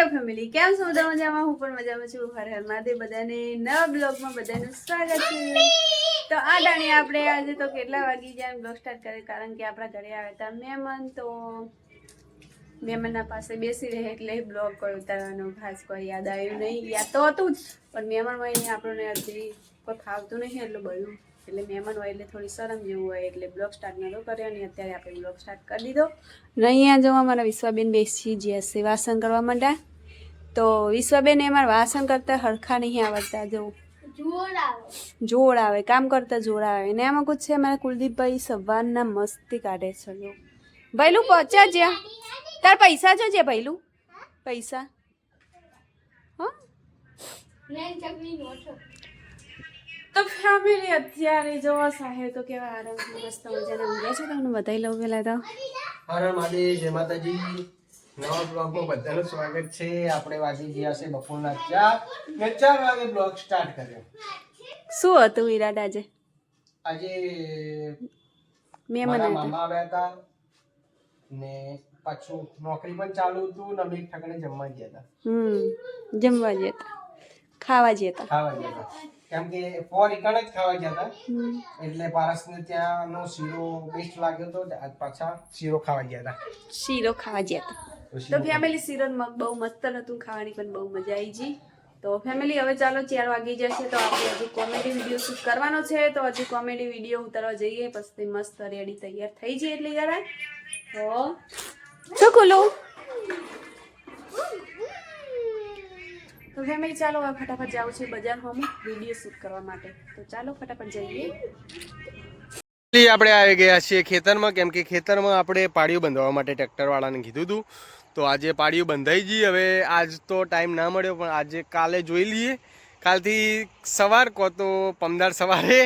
Hello family કેમ છો? બધા મજામાં? હું પણ મજામાં છું. હર હર મહાદેવ. બધાને નવા બ્લોગમાં બધાનું સ્વાગત છે. તો આ ટાણે આપણે આજે તો કેટલા વાગી જાય બ્લોગ સ્ટાર્ટ કરે કારણ કે આપણા ઘરે આવ્યા હતા મહેમાન. તો મહેમાનના પાસે બેસી રહે એટલે બ્લોગ કોઈ ઉતારવાનો ખાસ કોઈ યાદ આવ્યું નહીં. યાદ તો હતું જ, પણ મહેમાન હોય ને આપણને હજી કોઈ ફાવતું નહીં એટલું બધું. એટલે મહેમાન હોય એટલે થોડી શરમ જેવું હોય. એટલે બ્લોગ સ્ટાર્ટ નહોતો કર્યો અને અત્યારે આપણે બ્લોગ સ્ટાર્ટ કરી દીધો. ને અહીંયા જો અમારા વિશ્વાબેન બેસી જે સેવાસન કરવા માંડ્યા તો વિશ્વાબેન એમાં વાસણ કરતા હરખા નહીં આવડતા જો. જોડ આવે. કામ કરતા જોર આવે. ને એમાં કુછ છે મારા કુલદીપભાઈ સવારના મસ્તી કાઢે છે જો. ભૈલું પહોંચ્યા જ્યાં. તાર પૈસા જો છે ભૈલું પૈસા. હા? તો ફેમિલી અત્યારે જો સાહેબ તો કેવા આરામ મસ્ત મજાના ઊંઘ્યા છે તમને બતાવી લઉં પેલા તો. હર હર મહાદેવ જય માતાજી. નવા બ્લોગમાં બધાનું સ્વાગત છે. આપણે વાગી ગયા છે બપોરના ચાર. ને ચાર વાગે બ્લોગ સ્ટાર્ટ કર્યો. શું હતું વિરાટ આજે? આજે મેં મારા મામા આવ્યા હતા ને પાછું નોકરી પણ ચાલુ હતું ને અમે એક ઠકાણે જમવા ગયા હતા. હમ જમવા જતા ખાવા જતા ખાવા ગયા હતા. કેમ કે ફોર એકણ જ ખાવા ગયા હતા. એટલે પારસને ત્યાંનો શીરો બેસ્ટ લાગ્યો હતો પાછા શીરો ખાવા ગયા હતા. શીરો ખાવા ગયા તો તો ફેમિલી શીરો ને બહુ મસ્ત હતું ખાવાની પણ બહુ મજા આવી ગઈ તો ફેમિલી હવે ચાલો ચાર વાગી જશે તો આપણે હજુ કોમેડી વીડિયો શૂટ કરવાનો છે. તો હજુ કોમેડી વીડિયો ઉતારવા જઈએ પછી મસ્ત રેડી તૈયાર થઈ જઈએ એટલી જરા. તો ખુલ્લું તો ફેમિલી ચાલો હવે ફટાફટ જાઉં છે બજાર હોમ વીડિયો શૂટ કરવા માટે. તો ચાલો ફટાફટ જઈએ. આપણે આવી ગયા છીએ ખેતરમાં કેમ કે ખેતરમાં આપણે પાડીઓ બંધાવવા માટે ટ્રેક્ટરવાળાને કીધું હતું. તો આજે પાડીઓ બંધાઈ ગઈ. હવે આજ તો ટાઈમ ના મળ્યો પણ આજે કાલે જોઈ લઈએ. કાલથી સવાર કહો તો પમદાર સવારે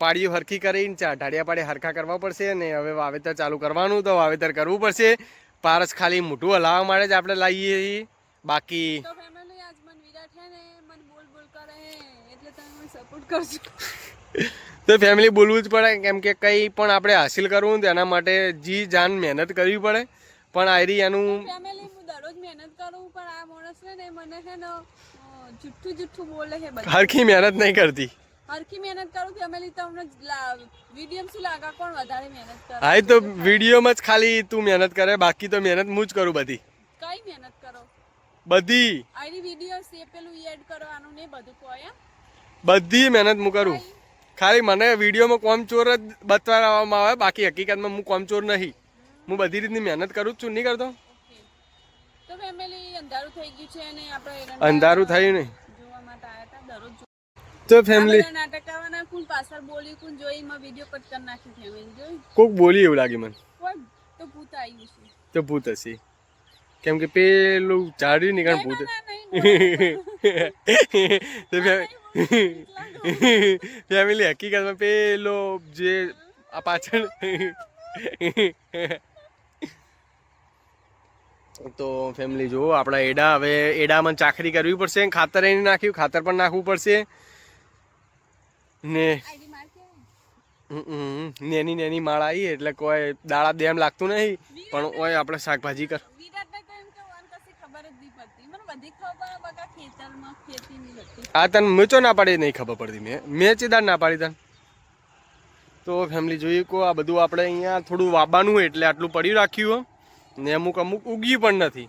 પાડીઓ હરખી કરીને ચા ઢાળિયા પાડે હરખા કરવા પડશે અને હવે વાવેતર ચાલુ કરવાનું તો વાવેતર કરવું પડશે. પારસ ખાલી મોટું હલાવવા માટે જ આપણે લાવીએ છીએ. બાકી તો ફેમિલી બોલવું જ પડે કેમ કે કંઈ પણ આપણે હાસિલ કરવું તેના માટે જી જાન મહેનત કરવી પડે. પણ આયરી એનું ફેમિલી હું દરરોજ મહેનત કરું પણ આ માણસ ને મને છે ને જુઠ્ઠું જુઠ્ઠું બોલે છે બધું. હરખી મહેનત નહીં કરતી. હરખી મહેનત કરું ફેમિલી તમને વીડિયો શું લાગા કોણ વધારે મહેનત કરે? હા તો વિડીયોમાં જ ખાલી તું મહેનત કરે બાકી તો મહેનત હું જ કરું બધી. કઈ મહેનત કરો? બધી. આની વીડિયો સે પેલું એડ કરો આનું ને બધું કોયા બધી મહેનત હું કરું. ખાલી મને વિડીયોમાં કોમચોર જ બતાવવામાં આવે બાકી હકીકતમાં હું કોમચોર નહીં. હું બધી રીતની મહેનત કરું જ છું નહીં કરતો? અંધારું થયું નહીં. તો ફેમિલી કોક બોલી એવું લાગે મને. તો ભૂત ભૂત હશે. કેમ કે પેલું નીકળ ભૂત ના, નહીં, તો ફેમિલી હકીકતમાં પેલો જે આ પાછળ તો ફેમિલી જુઓ આપણા એડા. હવે એડામાં ચાખરી કરવી પડશે ખાતર એની નાખ્યું ખાતર પણ નાખવું પડશે. ને નેની નેની માળ આવી એટલે કોઈ દાળા દેમ લાગતું નહીં. પણ ઓય આપણે શાકભાજી કર. આ તને મેચો ના પાડી નહીં ખબર પડતી મેં. મેં ચેદાર ના પાડી તને. તો ફેમિલી જોઈએ કો આ બધું આપણે અહીંયા થોડું વાબાનું એટલે આટલું પડ્યું રાખ્યું. ને અમુક અમુક ઉગી પણ નથી.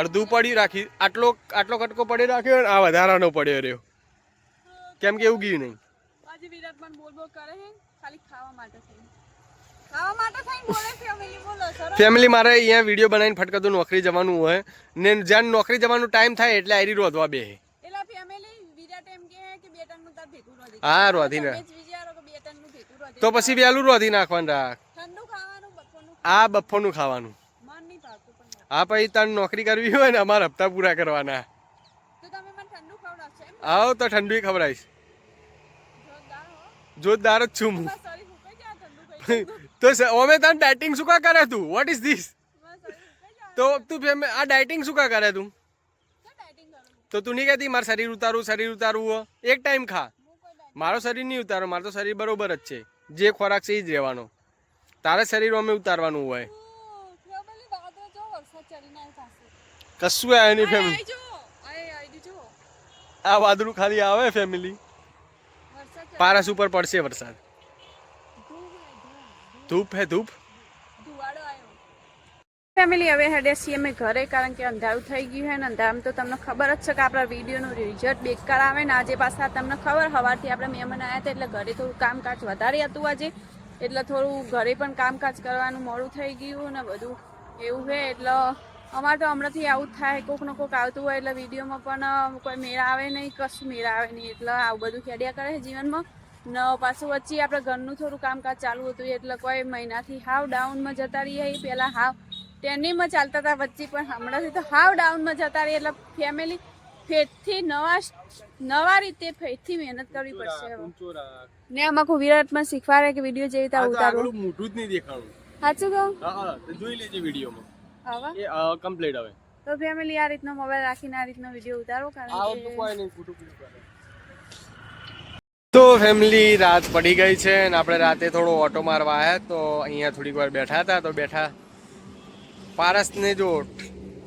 અડધું પડી રાખી આટલો આટલો કટકો પડી રાખ્યો આ વધારાનો પડ્યો રહ્યો. કેમ કે ઉગ્યું નહીં. આજે વિરાટ બોલ બોલ કરે છે ખાલી ખાવા માટે થઈ ખાવા માટે થઈ બોલે ફેમિલી બોલો ફેમિલી મારે અહીંયા વીડિયો બનાવીને ફટકતું નોકરી જવાનું હોય ને જ્યાં નોકરી જવાનું ટાઈમ થાય એટલે આઈ રોધવા બે એલા ફેમિલી વિરાટ એમ કે કે બે ટનનું તાર ભેગું રોધી હા રોધી ના તો પછી વહેલું રોધી નાખવાનું રાખ. આ બફોનું ખાવાનું. આ પછી તને નોકરી કરવી હોય ને અમારા હપ્તા પૂરા કરવાના. આવો તો ઠંડુ ખવડાવીશ. જોરદાર જ છું હું. તો ઓમે તને ડાયટિંગ શું કા કરે તું? વોટ ઇઝ ધીસ તો તું ફેમ આ ડાયટિંગ શું કા કરે તું? તો તો નહીં કહેતી મારું શરીર ઉતારવું શરીર ઉતારવું હો. એક ટાઈમ ખા. હું મારો શરીર નહીં ઉતારો મારું તો શરીર બરોબર જ છે. જે ખોરાક છે એ જ રહેવાનો. તારે શરીર અમે ઉતારવાનું હોય. કશું આવે નહીં ફેમિલી આ વાદળું ખાલી આવે ફેમિલી પારસ ઉપર પડશે વરસાદ. ધૂપ હે ધૂપ. ફેમિલી હવે હેડે છીએ અમે ઘરે કારણ કે અંધારું થઈ ગયું છે ને અંધારામાં તો તમને ખબર જ છે કે આપણા વિડીયોનું રિઝલ્ટ બેકાર આવે ને આજે પાછા તમને ખબર સવારથી આપણે મહેમાન આવ્યા હતા એટલે ઘરે થોડું કામકાજ વધારે હતું આજે. એટલે થોડું ઘરે પણ કામકાજ કરવાનું મોડું થઈ ગયું ને બધું એવું છે. એટલે અમારે તો હમણાંથી આવું જ થાય, કોક ને કોક આવતું હોય એટલે વિડીયોમાં પણ કોઈ મેળા આવે નહીં, કશું મેળા આવે નહીં. એટલે આવું બધું ખેડ્યા કરે જીવનમાં. ન, પાછું વચ્ચે આપણે ઘરનું થોડું કામકાજ ચાલુ હતું, એટલે કોઈ મહિનાથી હાવ ડાઉનમાં જતા રહીએ. પહેલાં હાવ ટ્રેનિંગમાં ચાલતા હતા વચ્ચે, પણ હમણાંથી તો હાવ ડાઉનમાં જતા રહીએ. એટલે ફેમિલી ફેટથી નવા નવા રીતે ફેરથી મહેનત કરવી પડશે ને આમાં કોઈ વિરાટમાં શીખવાડે કે વીડિયો જેવી રીતે ઉતારો મોટું જ નહીં દેખાણું સાચું કહું? હા હા જોઈ લેજે વિડીયોમાં. હવે એ કમ્પ્લીટ હવે. તો ફેમિલી આ રીતનો મોબાઈલ રાખીને આ રીતનો વીડિયો ઉતારો કારણ કે કોઈ નહીં ફૂટું તો ફેમિલી રાત પડી ગઈ છે અને આપણે રાતે થોડો ઓટો મારવા આવ્યા તો અહીંયા થોડીક વાર બેઠા હતા તો બેઠા. પારસને જો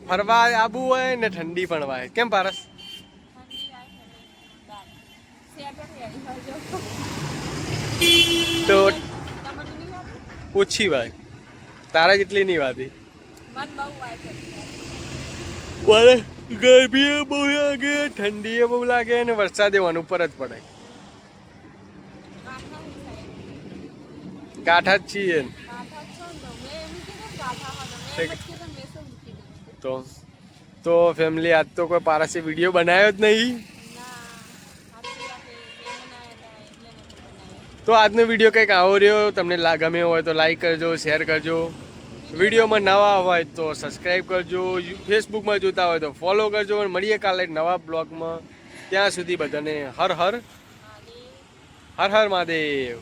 ફરવા આબુ હોય ને ઠંડી પણ વાય કેમ પારસ? તો ઓછી વાત. તારા જેટલી નહીં વાતી. પણ ગરમી બહુ લાગે ઠંડી બહુ લાગે અને વરસાદ એવાનું ઉપર જ પડે. કાંઠા જ છીએ. તો તો ફેમિલી આજ તો કોઈ પારસે વીડિયો બનાવ્યો જ નહીં. તો આજનો વીડિયો કંઈક આવો રહ્યો. તમને ગમ્યો હોય તો લાઈક કરજો શેર કરજો. વિડીયોમાં નવા હોય તો સબસ્ક્રાઈબ કરજો. ફેસબુકમાં જોતા હોય તો ફોલો કરજો. અને મળીએ કાલે નવા બ્લોગમાં. ત્યાં સુધી બધાને હર હર. હર હર મહાદેવ.